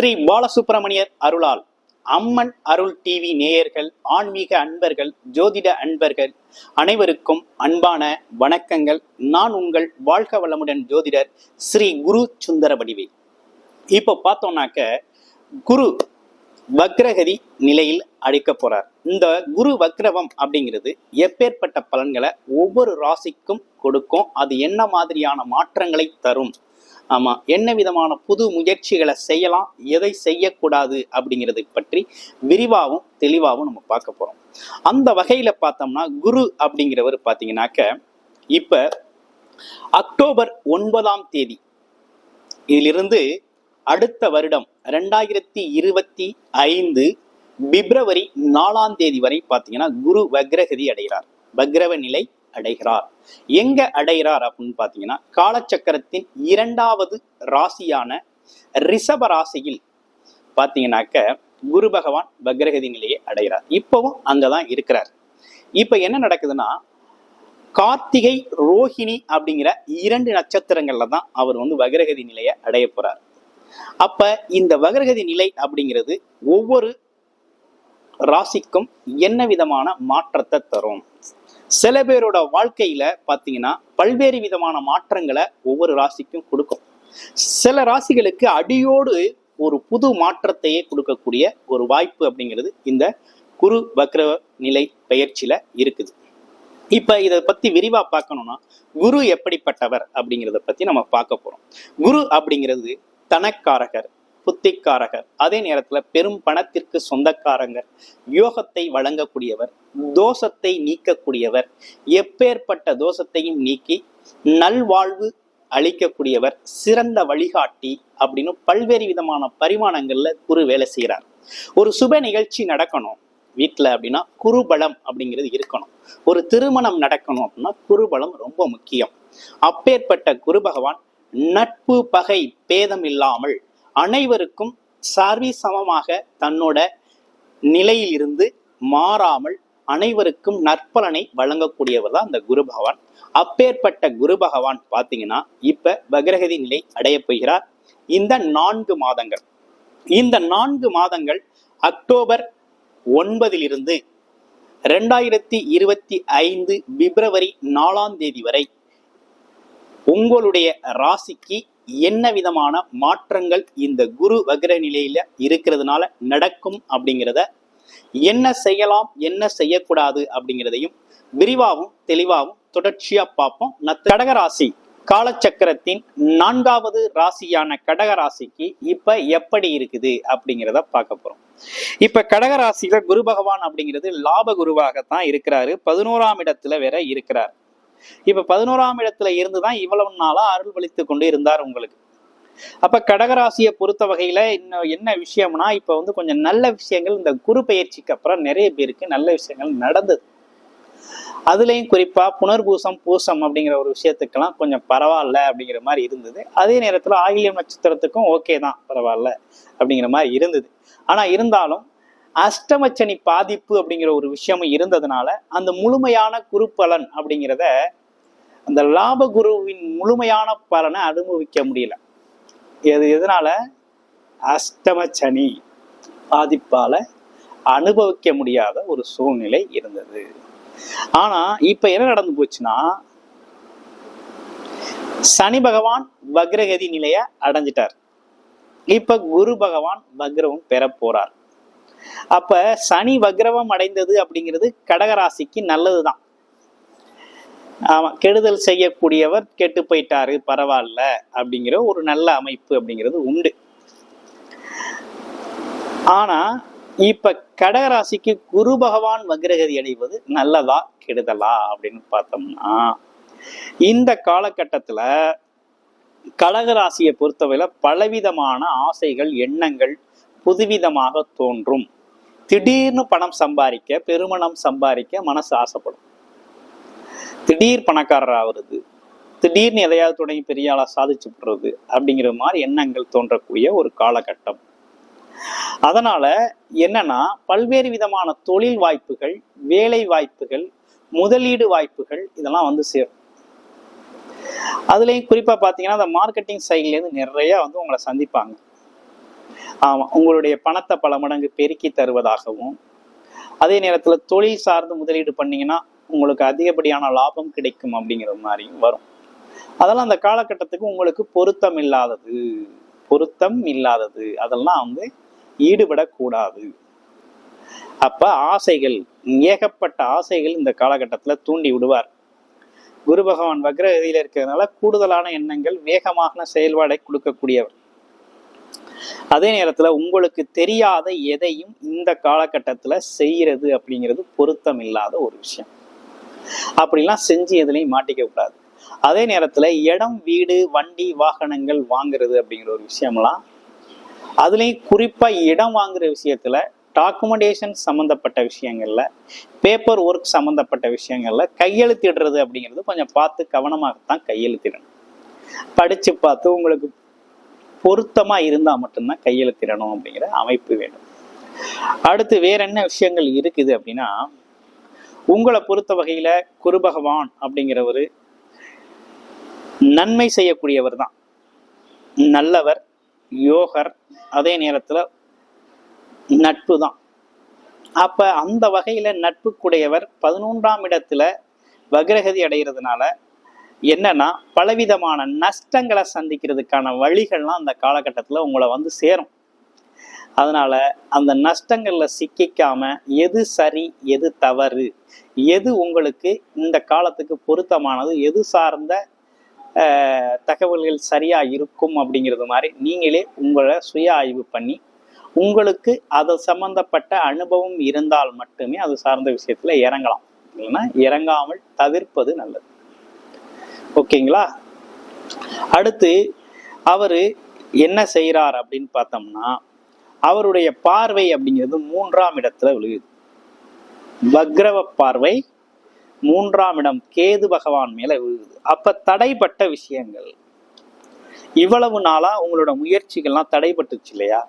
ஸ்ரீ பாலசுப்பிரமணியர் அருளால் அம்மன் அருள் டிவி நேயர்கள் ஆன்மீக அன்பர்கள் ஜோதிட அன்பர்கள் அனைவருக்கும் அன்பான வணக்கங்கள். நான் உங்கள் வாழ்க வளமுடன் ஜோதிடர் ஸ்ரீ குரு சுந்தர வடிவே. இப்போ பார்த்தோம்னாக்க குரு வக்ரகதி நிலையில் அடிக்க போறார். இந்த குரு வக்ரவம் அப்படிங்கிறது எப்பேற்பட்ட பலன்களை ஒவ்வொரு ராசிக்கும் கொடுக்கும். அது என்ன மாதிரியான மாற்றங்களை தரும்? ஆமாம் என்ன விதமான புது முயற்சிகளை செய்யலாம் எதை செய்யக்கூடாது அப்படிங்கிறதை பற்றி விரிவாகவும் தெளிவாகவும் நம்ம பார்க்க போகிறோம் அந்த வகையில் பார்த்தோம்னா குரு அப்படிங்கிறவர் பார்த்தீங்கன்னாக்க இப்போ அக்டோபர் ஒன்பதாம் தேதி இதிலிருந்து அடுத்த வருடம் ரெண்டாயிரத்தி இருபத்தி ஐந்து பிப்ரவரி நாலாம் தேதி வரை பார்த்தீங்கன்னா குரு வக்ரகதி அடைகிறார். வக்ரவ நிலை அடைகிறார். எங்க அடைகிறார் அப்படின்னு பார்த்தீங்கன்னா காலச்சக்கரத்தின் இரண்டாவது ராசியான ரிஷப ராசியில் பார்த்தீங்கன்னாக்க குரு பகவான் வக்ரகதி நிலையை அடைகிறார். இப்பவும் அங்கதான் இருக்கிறார். இப்ப என்ன நடக்குதுன்னா கார்த்திகை ரோஹிணி அப்படிங்கிற இரண்டு நட்சத்திரங்கள்ல தான் அவர் வந்து வக்ரகதி நிலையை அடைய போறார். அப்ப இந்த வக்ரகதி நிலை அப்படிங்கிறது ஒவ்வொரு ராசிக்கும் என்ன விதமான மாற்றத்தை தரும்? சில பேரோட வாழ்க்கையில பாத்தீங்கன்னா பல்வேறு விதமான மாற்றங்களை ஒவ்வொரு ராசிக்கும் கொடுக்கும். சில ராசிகளுக்கு அடியோடு ஒரு புது மாற்றத்தையே கொடுக்கக்கூடிய ஒரு வாய்ப்பு அப்படிங்கிறது இந்த குரு வக்ர நிலை பயிற்சியில இருக்குது. இப்ப இதை பத்தி விரிவா பார்க்கணும்னா குரு எப்படிப்பட்டவர் அப்படிங்கிறத பத்தி நம்ம பார்க்க போறோம். குரு அப்படிங்கிறது தனக்காரகர் புத்திக்காரகர். அதே நேரத்துல பெரும் பணத்திற்கு சொந்தக்காரங்கர். யோகத்தை வழங்கக்கூடியவர் தோஷத்தை நீக்கக்கூடியவர் எப்பேற்பட்ட தோஷத்தையும் நீக்கி நல்வாழ்வு அளிக்கக்கூடியவர் சிறந்த வழிகாட்டி அப்படின்னு பல்வேறு விதமான பரிமாணங்கள்ல குரு வேலை செய்கிறார் ஒரு சுப நிகழ்ச்சி நடக்கணும் வீட்டில் அப்படின்னா குருபலம் அப்படிங்கிறது இருக்கணும். ஒரு திருமணம் நடக்கணும் அப்படின்னா குருபலம் ரொம்ப முக்கியம். அப்பேற்பட்ட குரு பகவான் நட்பு பகை பேதம் இல்லாமல் அனைவருக்கும் சார்வி சமமாக தன்னோட நிலையில் இருந்து மாறாமல் அனைவருக்கும் நற்பலனை வழங்கக்கூடியவர் தான் அந்த குரு பகவான். அப்பேற்பட்ட குரு பகவான் பார்த்தீங்கன்னா இப்ப பகிரகதி நிலை அடைய போகிறார். இந்த நான்கு மாதங்கள். இந்த நான்கு மாதங்கள் அக்டோபர் ஒன்பதிலிருந்து ரெண்டாயிரத்தி இருபத்தி ஐந்து பிப்ரவரி நாலாம் தேதி வரை உங்களுடைய ராசிக்கு என்ன விதமான மாற்றங்கள் இந்த குரு வக்ர நிலையில இருக்கிறதுனால நடக்கும் அப்படிங்கிறத என்ன செய்யலாம் என்ன செய்யக்கூடாது அப்படிங்கிறதையும் விரிவாகவும் தெளிவாகவும் தொடர்ச்சியா பார்ப்போம். கடகராசி காலச்சக்கரத்தின் நான்காவது ராசியான கடகராசிக்கு இப்ப எப்படி இருக்குது அப்படிங்கிறத பார்க்க போறோம். இப்ப கடகராசியில குரு பகவான் அப்படிங்கிறது லாப குருவாகத்தான் இருக்கிறாரு. பதினோராம் இடத்துல வேற இருக்கிறார். இப்ப பதினோராம் இடத்துல இருந்துதான் இவ்வளவு நாளா அருள் வலித்து கொண்டு இருந்தார் உங்களுக்கு. அப்ப கடகராசியை பொறுத்த வகையில இன்னும் என்ன விஷயம்னா இப்ப வந்து கொஞ்சம் நல்ல விஷயங்கள் இந்த குரு பயிற்சிக்கு அப்புறம் நிறைய பேருக்கு நல்ல விஷயங்கள் நடந்தது. அதுலயும் குறிப்பா புனர்பூசம் பூசம் அப்படிங்கிற ஒரு விஷயத்துக்கெல்லாம் கொஞ்சம் பரவாயில்ல அப்படிங்கிற மாதிரி இருந்தது. அதே நேரத்துல ஆயில்யம் நட்சத்திரத்துக்கும் ஓகே தான் பரவாயில்ல அப்படிங்கிற மாதிரி இருந்தது. ஆனா இருந்தாலும் அஷ்டமச்சனி பாதிப்பு அப்படிங்கிற ஒரு விஷயமும் இருந்ததுனால அந்த முழுமையான குரு பலன் அப்படிங்கிறத அந்த லாப குருவின் முழுமையான பலனை அனுபவிக்க முடியல. எது எதனால? அஷ்டமச்சனி பாதிப்பால அனுபவிக்க முடியாத ஒரு சூழ்நிலை இருந்தது. ஆனா இப்ப என்ன நடந்து போச்சுன்னா சனி பகவான் வக்ரகதி நிலைய அடைஞ்சிட்டார். இப்ப குரு பகவான் வக்ரவம் பெற போறார் அப்ப சனி வக்ரவம் அடைந்தது அப்படிங்கிறது கடகராசிக்கு நல்லதுதான். ஆமா கெடுதல் செய்யக்கூடியவர் கெட்டு போயிட்டாரு பரவாயில்ல அப்படிங்கிற ஒரு நல்ல அமைப்பு அப்படிங்கிறது உண்டு. ஆனா இப்ப கடகராசிக்கு குரு பகவான் வக்ரகதி அடைவது நல்லதா கெடுதலா அப்படின்னு பார்த்தோம்னா இந்த காலகட்டத்துல கடகராசியை பொறுத்தவரையில பலவிதமான ஆசைகள் எண்ணங்கள் புதுவிதமாக தோன்றும். திடீர்னு பணம் சம்பாதிக்க பெருமணம் சம்பாதிக்க மனசு ஆசைப்படும். திடீர் பணக்காரர் ஆகுறது திடீர்னு எதையாவது தொடங்கி பெரிய ஆளாக சாதிச்சு விடுறது அப்படிங்கிற மாதிரி எண்ணங்கள் தோன்றக்கூடிய ஒரு காலகட்டம். அதனால என்னன்னா பல்வேறு விதமான தொழில் வாய்ப்புகள் வேலை வாய்ப்புகள் முதலீடு வாய்ப்புகள் இதெல்லாம் வந்து சேரும். அதுலயும் குறிப்பா பாத்தீங்கன்னா அந்த மார்க்கெட்டிங் சைட்ல இருந்து நிறைய வந்து உங்களை சந்திப்பாங்க. ஆமாம் உங்களுடைய பணத்தை பல மடங்கு பெருக்கி தருவதாகவும் அதே நேரத்துல தொழில் சார்ந்து முதலீடு பண்ணீங்கன்னா உங்களுக்கு அதிகப்படியான லாபம் கிடைக்கும் அப்படிங்கிற மாதிரியும் வரும். அதெல்லாம் அந்த காலகட்டத்துக்கு உங்களுக்கு பொருத்தம் இல்லாதது. பொருத்தம் இல்லாதது. அதெல்லாம் வந்து ஈடுபடக்கூடாது. அப்ப ஆசைகள் ஏகப்பட்ட ஆசைகள் இந்த காலகட்டத்துல தூண்டி விடுவார். குரு பகவான் வக்ரகதியில் இருக்கிறதுனால கூடுதலான எண்ணங்கள் வேகமான செயல்பாடை கொடுக்கக்கூடியவர். அதே நேரத்துல உங்களுக்கு தெரியாத எதையும் இந்த காலகட்டத்துல செய்யறது அப்படிங்கிறது பொருத்தம் இல்லாத ஒரு விஷயம். அப்படிலாம் செஞ்சு எதுலையும் மாட்டிக்க கூடாது. அதே நேரத்துல இடம் வீடு வண்டி வாகனங்கள் வாங்குறது அப்படிங்கிற ஒரு விஷயம்லாம் அதுலயும் குறிப்பா இடம் வாங்குற விஷயத்துல டாக்குமெண்டேஷன் சம்மந்தப்பட்ட விஷயங்கள்ல பேப்பர் ஒர்க் சம்மந்தப்பட்ட விஷயங்கள்ல கையெழுத்திடுறது அப்படிங்கிறது கொஞ்சம் பார்த்து கவனமாகத்தான் கையெழுத்திடணும். படிச்சு பார்த்து உங்களுக்கு பொருத்தமாக இருந்தால் மட்டும்தான் கையெழுத்திடணும் அப்படிங்கிற அமைப்பு வேண்டும். அடுத்து வேற என்ன விஷயங்கள் இருக்குது அப்படின்னா உங்களை பொறுத்த வகையில் குரு பகவான் அப்படிங்கிறவர் நன்மை செய்யக்கூடியவர் தான். நல்லவர் யோகர் அதே நேரத்தில் நட்பு தான். அப்போ அந்த வகையில் நட்புக்குடையவர் பதினொன்றாம் இடத்துல வக்ரகதி அடைகிறதுனால என்னன்னா பலவிதமான நஷ்டங்களை சந்திக்கிறதுக்கான வழிகள்லாம் அந்த காலகட்டத்தில் உங்களை வந்து சேரும். அதனால அந்த நஷ்டங்கள்ல சிக்கிக்காம எது சரி எது தவறு எது உங்களுக்கு இந்த காலத்துக்கு பொருத்தமானது எது சார்ந்த தகவல்கள் சரியா இருக்கும் அப்படிங்கிறது மாதிரி நீங்களே உங்களை சுய ஆய்வு பண்ணி உங்களுக்கு அது சம்பந்தப்பட்ட அனுபவம் இருந்தால் மட்டுமே அது சார்ந்த விஷயத்துல இறங்கலாம். இல்லைன்னா இறங்காமல் தவிர்ப்பது நல்லது. ஓகேங்களா? அடுத்து அவர் என்ன செய்கிறார் அப்படின்னு பார்த்தோம்னா அவருடைய பார்வை அப்படிங்கிறது மூன்றாம் இடத்துல விழுகுது. வக்ரவ பார்வை மூன்றாம் இடம் கேது பகவான் மேல விழுகுது. அப்ப தடைப்பட்ட விஷயங்கள். இவ்வளவு நாளா உங்களோட முயற்சிகள்லாம் தடைப்பட்டுச்சு இல்லையா?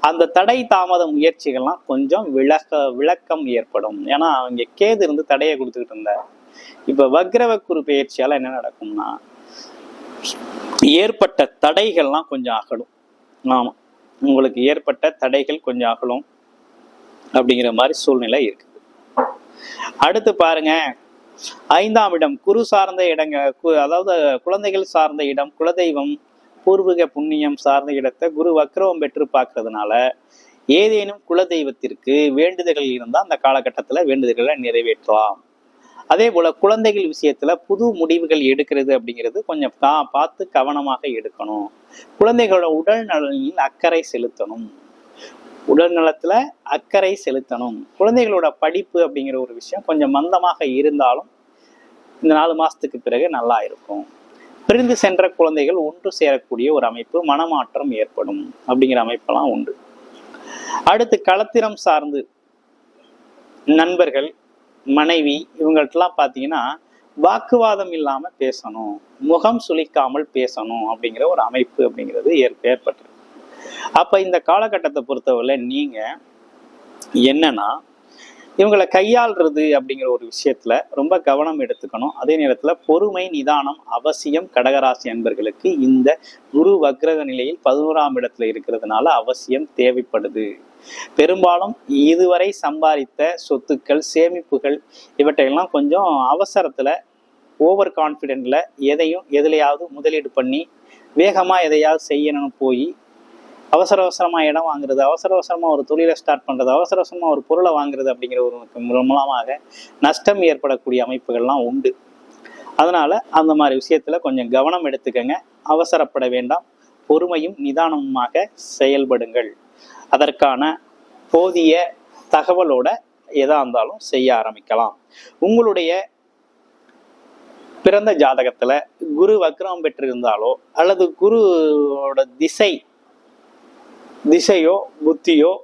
அந்த தடை தாமத முயற்சிகள்லாம் கொஞ்சம் விளக்க விளக்கம் ஏற்படும். ஏன்னா அவங்க கேது இருந்து தடையை கொடுத்துக்கிட்டு இருந்தார். இப்போ வக்ரவ குரு என்ன நடக்கும்னா ஏற்பட்ட தடைகள்லாம் கொஞ்சம் அகலும். ஆமாம் உங்களுக்கு ஏற்பட்ட தடைகள் கொஞ்சம் அகலும் அப்படிங்கிற மாதிரி சூழ்நிலை இருக்குது அடுத்து பாருங்க. ஐந்தாம் இடம் குரு சார்ந்த இடங்கள் அதாவது குழந்தைகள் சார்ந்த இடம் குலதெய்வம் பூர்வீக புண்ணியம் சார்ந்த இடத்தை குரு வக்ரவம் பெற்று பார்க்கறதுனால ஏதேனும் குலதெய்வத்திற்கு வேண்டுதல்கள் இருந்தால் அந்த காலகட்டத்துல வேண்டுதல்களை நிறைவேற்றலாம். அதே போல குழந்தைகள் விஷயத்துல புது முடிவுகள் எடுக்கிறது அப்படிங்கிறது கொஞ்சம் கா பார்த்து கவனமாக எடுக்கணும். குழந்தைகளோட உடல் நலனில் அக்கறை செலுத்தணும். உடல் நலத்துல அக்கறை செலுத்தணும். குழந்தைகளோட படிப்பு அப்படிங்கிற ஒரு விஷயம் கொஞ்சம் மந்தமாக இருந்தாலும் இந்த நாலு மாசத்துக்கு பிறகு நல்லா இருக்கும். பிரிந்து சென்ற குழந்தைகள் ஒன்று சேரக்கூடிய ஒரு அமைப்பு மனமாற்றம் ஏற்படும் அப்படிங்கிற அமைப்பெல்லாம் உண்டு. அடுத்து களத்திரம் சார்ந்து நண்பர்கள் மனைவி இவங்கள்ட்டலாம் பார்த்தீங்கன்னா வாக்குவாதம் இல்லாமல் பேசணும் முகம் சுளிக்காமல் பேசணும் அப்படிங்கிற ஒரு அமைப்பு அப்படிங்கிறது ஏற் ஏற்பட்டிருக்கு. அப்போ இந்த காலகட்டத்தை பொறுத்தவரை நீங்கள் என்னன்னா இவங்களை கையாள்றது அப்படிங்கிற ஒரு விஷயத்துல ரொம்ப கவனம் எடுத்துக்கணும். அதே நேரத்தில் பொறுமை நிதானம் அவசியம் கடகராசி அன்பர்களுக்கு இந்த குரு வக்ரக நிலையில் பதினோராம் இடத்துல இருக்கிறதுனால அவசியம் தேவைப்படுது. பெரும்பாலும் இதுவரை சம்பாதித்த சொத்துக்கள் சேமிப்புகள் இவற்றையெல்லாம் கொஞ்சம் அவசரத்துல ஓவர் கான்ஃபிடென்ட்ல எதையும் எதுலையாவது முதலீடு பண்ணி வேகமா எதையாவது செய்யணும்னு போய் அவசர அவசரமா இடம் வாங்குறது அவசர அவசரமா ஒரு தொழிலை ஸ்டார்ட் பண்றது அவசர அவசரமா ஒரு பொருளை வாங்குறது அப்படிங்கிற ஒரு மூலமாக நஷ்டம் ஏற்படக்கூடிய அமைப்புகள்லாம் உண்டு. அதனால அந்த மாதிரி விஷயத்துல கொஞ்சம் கவனம் எடுத்துக்கங்க. அவசரப்பட வேண்டாம். பொறுமையும் நிதானமுமாக செயல்படுங்கள். அதற்கான போதிய தகவலோட எதா இருந்தாலும் செய்ய ஆரம்பிக்கலாம். உங்களுடைய பிறந்த ஜாதகத்துல குரு வக்ரம் பெற்றிருந்தாலோ அல்லது குருவோட திசை திசையோ புத்தியோ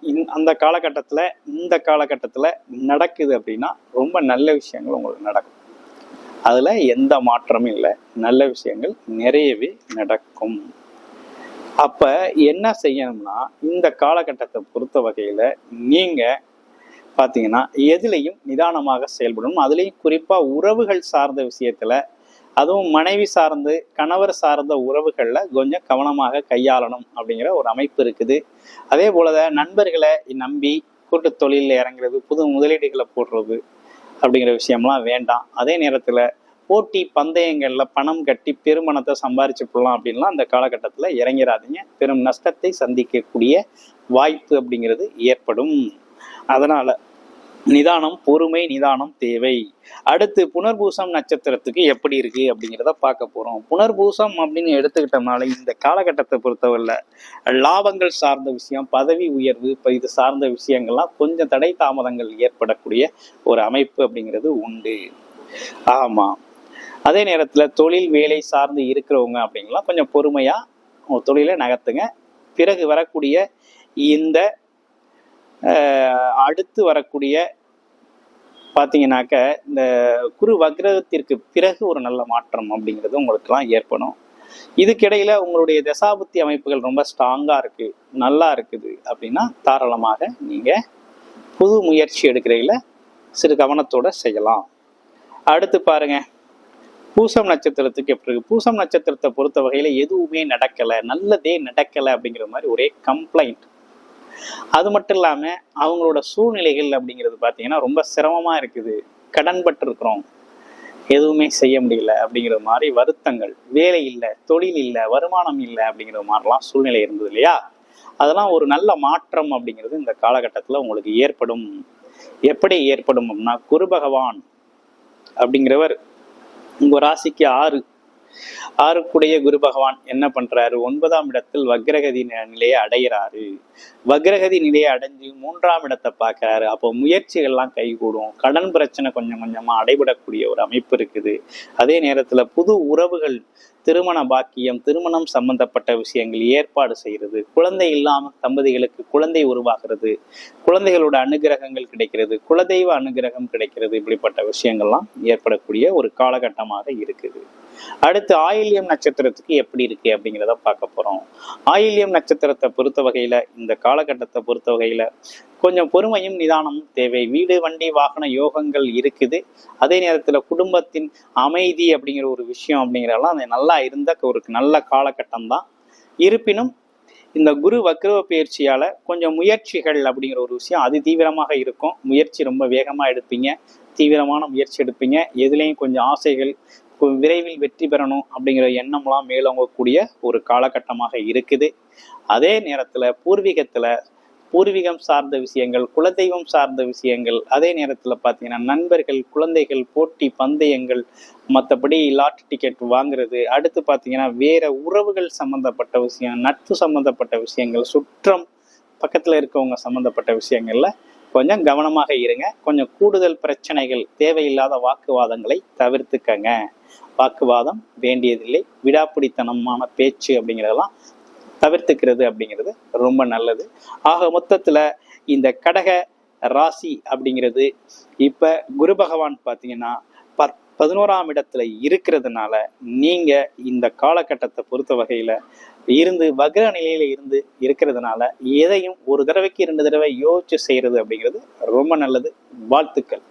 இந்த- அந்த காலகட்டத்தில் இந்த காலகட்டத்தில் நடக்குது அப்படின்னா ரொம்ப நல்ல விஷயங்கள் உங்களுக்கு நடக்கும். அதில் எந்த மாற்றமும் இல்லை. நல்ல விஷயங்கள் நிறையவே நடக்கும். அப்ப என்ன செய்யணும்னா இந்த காலகட்டத்தை பொறுத்த வகையில நீங்க பாத்தீங்கன்னா எதுலையும் நிதானமாக செயல்படணும். அதுலேயும் குறிப்பா உறவுகள் சார்ந்த விஷயத்துல அதுவும் மனைவி சார்ந்து கணவர் சார்ந்த உறவுகளில் கொஞ்சம் கவனமாக கையாளணும் அப்படிங்கிற ஒரு அமைப்பு இருக்குது. அதே போல தான் நண்பர்களை நம்பி கூட்டு தொழிலில் இறங்குறது புது முதலீடுகளை போடுறது அப்படிங்கிற விஷயம்லாம் வேண்டாம். அதே நேரத்தில் போட்டி பந்தயங்களில் பணம் கட்டி பெருமணத்தை சம்பாரிச்சு போடலாம் அப்படின்லாம் அந்த காலகட்டத்தில் இறங்கிறாதீங்க பெரும் நஷ்டத்தை சந்திக்கக்கூடிய வாய்ப்பு அப்படிங்கிறது ஏற்படும். அதனால் நிதானம் பொறுமை நிதானம் தேவை. அடுத்து புனர்பூசம் நட்சத்திரத்துக்கு எப்படி இருக்கு அப்படிங்கிறத பார்க்க போறோம். புனர்பூசம் அப்படின்னு எடுத்துக்கிட்டோம்னால இந்த காலகட்டத்தை பொறுத்தவரையில் லாபங்கள் சார்ந்த விஷயம் பதவி உயர்வு இப்போ இது சார்ந்த விஷயங்கள்லாம் கொஞ்சம் தடை தாமதங்கள் ஏற்படக்கூடிய ஒரு அமைப்பு அப்படிங்கிறது உண்டு. ஆமாம் அதே நேரத்தில் தொழில் வேலை சார்ந்து இருக்கிறவங்க அப்படிங்கலாம் கொஞ்சம் பொறுமையாக உங்கள் தொழிலை நகர்த்துங்க. பிறகு வரக்கூடிய இந்த அடுத்து வரக்கூடிய பார்த்தீங்கன்னாக்க இந்த குரு வக்ரகத்திற்கு பிறகு ஒரு நல்ல மாற்றம் அப்படிங்கிறது உங்களுக்குலாம் ஏற்படும். இதுக்கிடையில் உங்களுடைய தசாபுத்தி அமைப்புகள் ரொம்ப ஸ்ட்ராங்காக இருக்குது நல்லா இருக்குது அப்படின்னா தாராளமாக நீங்கள் புது முயற்சி எடுக்கிறீங்கள சிறு கவனத்தோடு செய்யலாம். அடுத்து பாருங்கள் பூசம் நட்சத்திரத்துக்கு எப்படி இருக்கு? பூசம் நட்சத்திரத்தை பொறுத்த வகையில எதுவுமே நடக்கல. நல்லதே நடக்கல அப்படிங்கிற மாதிரி ஒரே கம்ப்ளைண்ட் அது மட்டும் இல்லாம அவங்களோட சூழ்நிலைகள் அப்படிங்கிறது பார்த்தீங்கன்னா ரொம்ப சிரமமா இருக்குது. கடன்பட்டு இருக்கிறோம். எதுவுமே செய்ய முடியல அப்படிங்கிற மாதிரி வருத்தங்கள். வேலை இல்லை தொழில் இல்லை வருமானம் இல்லை அப்படிங்கிற மாதிரிலாம் சூழ்நிலை இருந்தது இல்லையா? அதெல்லாம் ஒரு நல்ல மாற்றம் அப்படிங்கிறது இந்த காலகட்டத்தில் உங்களுக்கு ஏற்படும். எப்படி ஏற்படும் அப்படின்னா குரு பகவான் அப்படிங்கிறவர் உங்க ராசிக்கு ஆறு ஆறுக்குடைய குரு பகவான் என்ன பண்றாரு? ஒன்பதாம் இடத்தில் வக்ரகதி நிலையை அடைகிறாரு வக்ரகதி நிலையை அடைஞ்சு மூன்றாம் இடத்தை பார்க்கறாரு. அப்போ முயற்சிகள்லாம் கைகூடும். கடன் பிரச்சனை கொஞ்சம் கொஞ்சமா அடைபடக்கூடிய ஒரு அமைப்பு இருக்குது. அதே நேரத்துல புது உறவுகள் திருமண பாக்கியம் திருமணம் சம்பந்தப்பட்ட விஷயங்கள் ஏற்பாடு செய்கிறது குழந்தை இல்லாம தம்பதிகளுக்கு குழந்தை உருவாகிறது குழந்தைகளோட அனுகிரகங்கள் கிடைக்கிறது குலதெய்வ அனுகிரகம் கிடைக்கிறது இப்படிப்பட்ட விஷயங்கள்லாம் ஏற்படக்கூடிய ஒரு காலகட்டமாக இருக்குது. அடுத்து ஆயில்யம் நட்சத்திரத்துக்கு எப்படி இருக்கு அப்படிங்கிறத பார்க்க போறோம். ஆயில்யம் நட்சத்திரத்தை பொறுத்த வகையில இந்த காலகட்டத்தை பொறுத்த வகையில கொஞ்சம் பொறுமையும் நிதானமும் தேவை. வீடு வண்டி வாகன யோகங்கள் இருக்குது. அதே நேரத்துல குடும்பத்தின் அமைதி அப்படிங்கிற ஒரு விஷயம் அப்படிங்கிறதெல்லாம் அது நல்லா இருந்த ஒரு நல்ல காலகட்டம் தான் இருப்பினும் இந்த குரு வக்ரவ பயிற்சியால கொஞ்சம் முயற்சிகள் அப்படிங்கிற ஒரு விஷயம் அது தீவிரமாக இருக்கும். முயற்சி ரொம்ப வேகமா எடுப்பீங்க. தீவிரமான முயற்சி எடுப்பீங்க. எதுலேயும் கொஞ்சம் ஆசைகள் விரைவில் வெற்றி பெறணும் அப்படிங்கிற எண்ணம்லாம் மேலோங்கக்கூடிய ஒரு காலகட்டமாக இருக்குது. அதே நேரத்தில் பூர்வீகத்தில் பூர்வீகம் சார்ந்த விஷயங்கள் குலதெய்வம் சார்ந்த விஷயங்கள் அதே நேரத்தில் பார்த்தீங்கன்னா நண்பர்கள் குழந்தைகள் போட்டி பந்தயங்கள் மற்றபடி லாட் டிக்கெட் வாங்குறது அடுத்து பார்த்தீங்கன்னா வேற உறவுகள் சம்மந்தப்பட்ட விஷயம் நட்பு சம்மந்தப்பட்ட விஷயங்கள் சுற்றம் பக்கத்தில் இருக்கவங்க சம்மந்தப்பட்ட விஷயங்களில் கொஞ்சம் கவனமாக இருங்க. கொஞ்சம் கூடுதல் பிரச்சனைகள் தேவையில்லாத வாக்குவாதங்களை தவிர்த்துக்கங்க. வாக்குவாதம் வேண்டியதில்லை. விடாப்பிடித்தனமான பேச்சு அப்படிங்கிறதெல்லாம் தவிர்த்துக்கிறது அப்படிங்கிறது ரொம்ப நல்லது. ஆக மொத்தத்தில் இந்த கடக ராசி அப்படிங்கிறது இப்போ குரு பகவான் பார்த்தீங்கன்னா பத் பதினோராம் இடத்துல இருக்கிறதுனால நீங்கள் இந்த காலகட்டத்தை பொறுத்த வகையில் இருந்து வக்ர நிலையில இருந்து இருக்கிறதுனால எதையும் ஒரு தடவைக்கு ரெண்டு தடவை யோசிச்சு செய்யறது அப்படிங்கிறது ரொம்ப நல்லது. வாழ்த்துக்கள்.